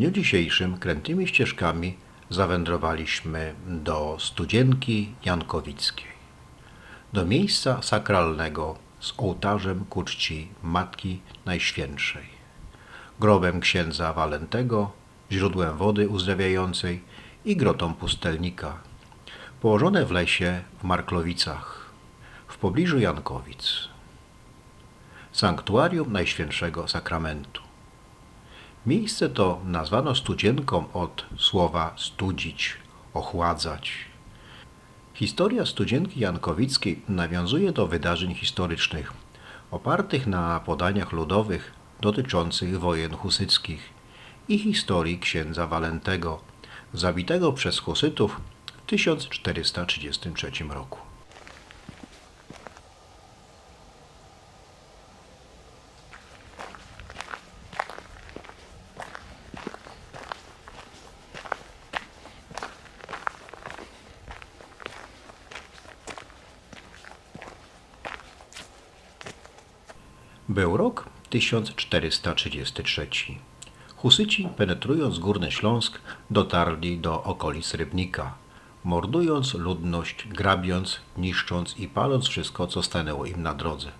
dniu dzisiejszym krętymi ścieżkami zawędrowaliśmy do Studzienki Jankowickiej, do miejsca sakralnego z ołtarzem ku czci Matki Najświętszej, grobem księdza Walentego, źródłem wody uzdrawiającej i grotą pustelnika, położone w lesie w Marklowicach, w pobliżu Jankowic. Sanktuarium Najświętszego Sakramentu. Miejsce to nazwano studzienką od słowa studzić, ochładzać. Historia studzienki jankowickiej nawiązuje do wydarzeń historycznych opartych na podaniach ludowych dotyczących wojen husyckich i historii księdza Walentego, zabitego przez husytów w 1433 roku. Był rok 1433. Husyci, penetrując Górny Śląsk, dotarli do okolic Rybnika, mordując ludność, grabiąc, niszcząc i paląc wszystko, co stanęło im na drodze,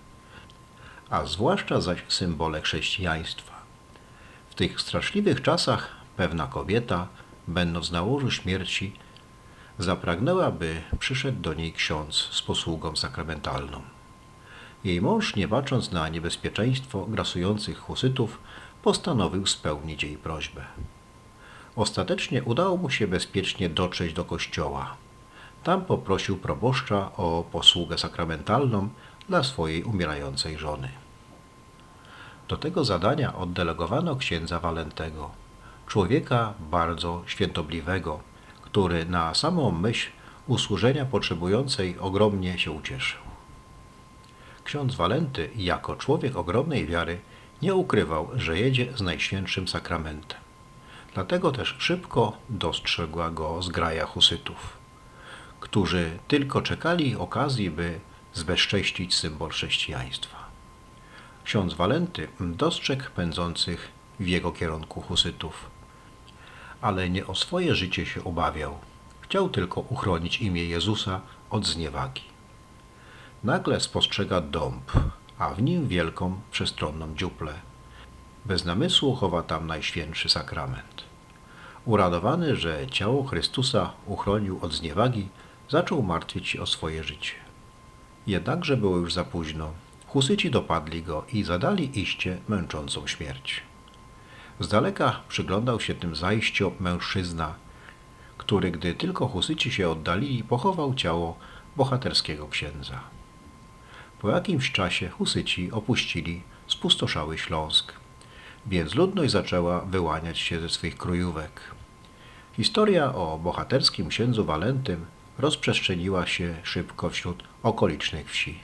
a zwłaszcza zaś symbole chrześcijaństwa. W tych straszliwych czasach pewna kobieta, będąc na łożu śmierci, zapragnęła, by przyszedł do niej ksiądz z posługą sakramentalną. Jej mąż, nie bacząc na niebezpieczeństwo grasujących husytów, postanowił spełnić jej prośbę. Ostatecznie udało mu się bezpiecznie dotrzeć do kościoła. Tam poprosił proboszcza o posługę sakramentalną dla swojej umierającej żony. Do tego zadania oddelegowano księdza Walentego, człowieka bardzo świętobliwego, który na samą myśl usłużenia potrzebującej ogromnie się ucieszył. Ksiądz Walenty, jako człowiek ogromnej wiary, nie ukrywał, że jedzie z Najświętszym Sakramentem. Dlatego też szybko dostrzegła go zgraja husytów, którzy tylko czekali okazji, by zbezcześcić symbol chrześcijaństwa. Ksiądz Walenty dostrzegł pędzących w jego kierunku husytów, ale nie o swoje życie się obawiał. Chciał tylko uchronić imię Jezusa od zniewagi. Nagle spostrzega dąb, a w nim wielką, przestronną dziuplę. Bez namysłu chowa tam Najświętszy Sakrament. Uradowany, że ciało Chrystusa uchronił od zniewagi, zaczął martwić się o swoje życie. Jednakże było już za późno. Husyci dopadli go i zadali iście męczącą śmierć. Z daleka przyglądał się tym zajściom mężczyzna, który, gdy tylko husyci się oddalili, pochował ciało bohaterskiego księdza. Po jakimś czasie husyci opuścili spustoszały Śląsk, więc ludność zaczęła wyłaniać się ze swych krojówek. Historia o bohaterskim księdzu Walentym rozprzestrzeniła się szybko wśród okolicznych wsi.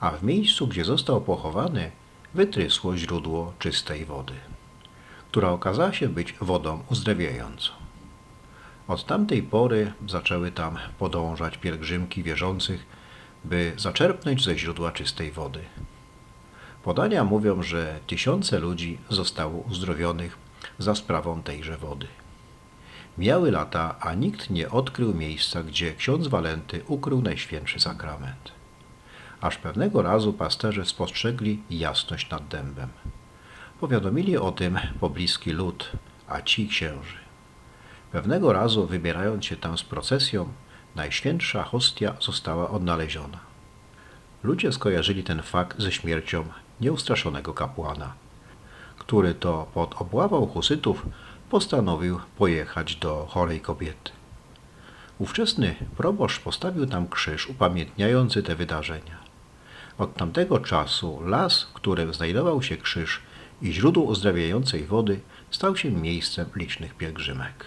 A w miejscu, gdzie został pochowany, wytrysło źródło czystej wody, która okazała się być wodą uzdrawiającą. Od tamtej pory zaczęły tam podążać pielgrzymki wierzących, by zaczerpnąć ze źródła czystej wody. Podania mówią, że tysiące ludzi zostało uzdrowionych za sprawą tejże wody. Miały lata, a nikt nie odkrył miejsca, gdzie ksiądz Walenty ukrył Najświętszy Sakrament. Aż pewnego razu pasterze spostrzegli jasność nad dębem. Powiadomili o tym pobliski lud, a ci księży. Pewnego razu, wybierając się tam z procesją, Najświętsza hostia została odnaleziona. Ludzie skojarzyli ten fakt ze śmiercią nieustraszonego kapłana, który to pod obławą husytów postanowił pojechać do chorej kobiety. Ówczesny proboszcz postawił tam krzyż upamiętniający te wydarzenia. Od tamtego czasu las, w którym znajdował się krzyż i źródło uzdrawiającej wody, stał się miejscem licznych pielgrzymek.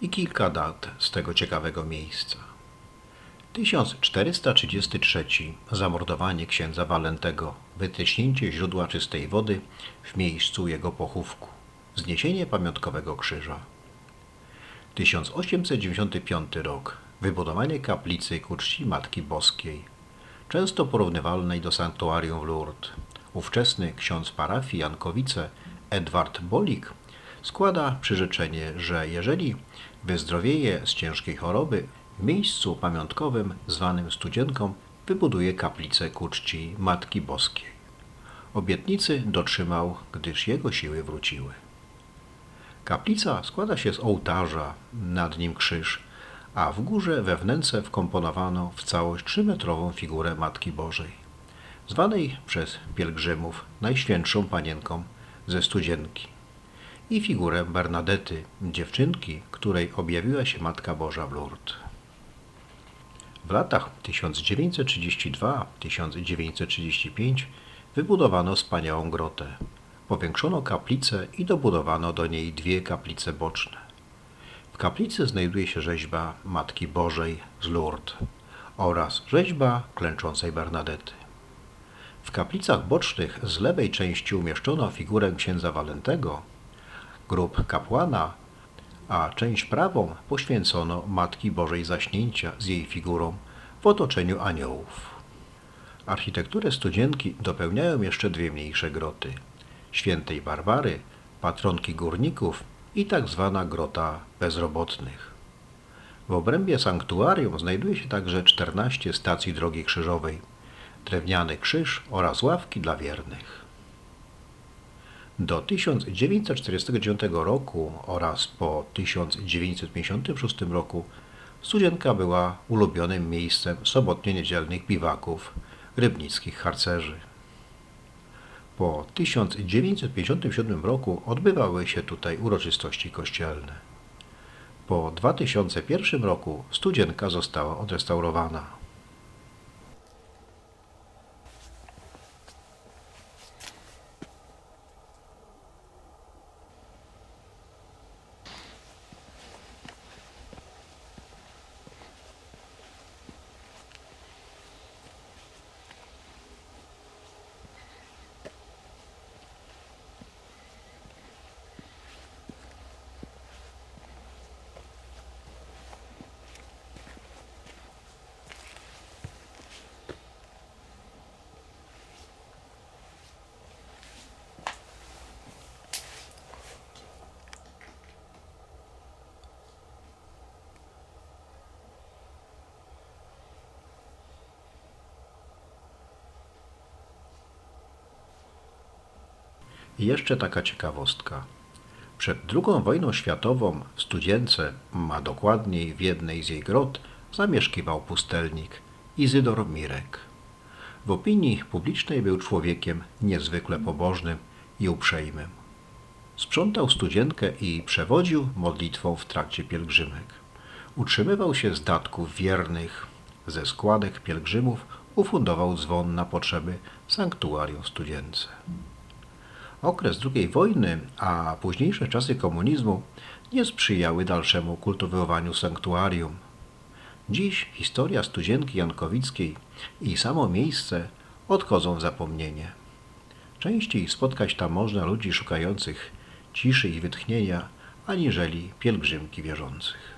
I kilka dat z tego ciekawego miejsca. 1433 zamordowanie księdza Walentego, wytyśnięcie źródła czystej wody w miejscu jego pochówku, zniesienie pamiątkowego krzyża. 1895 rok wybudowanie kaplicy ku czci Matki Boskiej, często porównywalnej do sanktuarium w Lourdes. Ówczesny ksiądz parafii Jankowice Edward Bolik składa przyrzeczenie, że jeżeli wyzdrowieje z ciężkiej choroby, w miejscu pamiątkowym zwanym Studzienką wybuduje kaplicę ku czci Matki Boskiej. Obietnicy dotrzymał, gdyż jego siły wróciły. Kaplica składa się z ołtarza, nad nim krzyż, a w górze we wnęce wkomponowano w całość trzymetrową figurę Matki Bożej, zwanej przez pielgrzymów Najświętszą Panienką ze Studzienki i figurę Bernadety, dziewczynki, której objawiła się Matka Boża w Lourdes. W latach 1932-1935 wybudowano wspaniałą grotę. Powiększono kaplicę i dobudowano do niej dwie kaplice boczne. W kaplicy znajduje się rzeźba Matki Bożej z Lourdes oraz rzeźba klęczącej Bernadety. W kaplicach bocznych z lewej części umieszczono figurę księdza Walentego, grób kapłana, a część prawą poświęcono Matki Bożej Zaśnięcia z jej figurą w otoczeniu aniołów. Architekturę studzienki dopełniają jeszcze dwie mniejsze groty. Świętej Barbary, patronki górników i tak zwana grota bezrobotnych. W obrębie sanktuarium znajduje się także 14 stacji drogi krzyżowej, drewniany krzyż oraz ławki dla wiernych. Do 1949 roku oraz po 1956 roku Studzienka była ulubionym miejscem sobotnio-niedzielnych biwaków rybnickich harcerzy. Po 1957 roku odbywały się tutaj uroczystości kościelne. Po 2001 roku Studzienka została odrestaurowana. I jeszcze taka ciekawostka. Przed II wojną światową w Studzience, a dokładniej w jednej z jej grot, zamieszkiwał pustelnik Izydor Mirek. W opinii publicznej był człowiekiem niezwykle pobożnym i uprzejmym. Sprzątał studzienkę i przewodził modlitwą w trakcie pielgrzymek. Utrzymywał się z datków wiernych, ze składek pielgrzymów ufundował dzwon na potrzeby sanktuarium studience. Okres II wojny, a późniejsze czasy komunizmu nie sprzyjały dalszemu kultywowaniu sanktuarium. Dziś historia Studzienki Jankowickiej i samo miejsce odchodzą w zapomnienie. Częściej spotkać tam można ludzi szukających ciszy i wytchnienia, aniżeli pielgrzymki wierzących.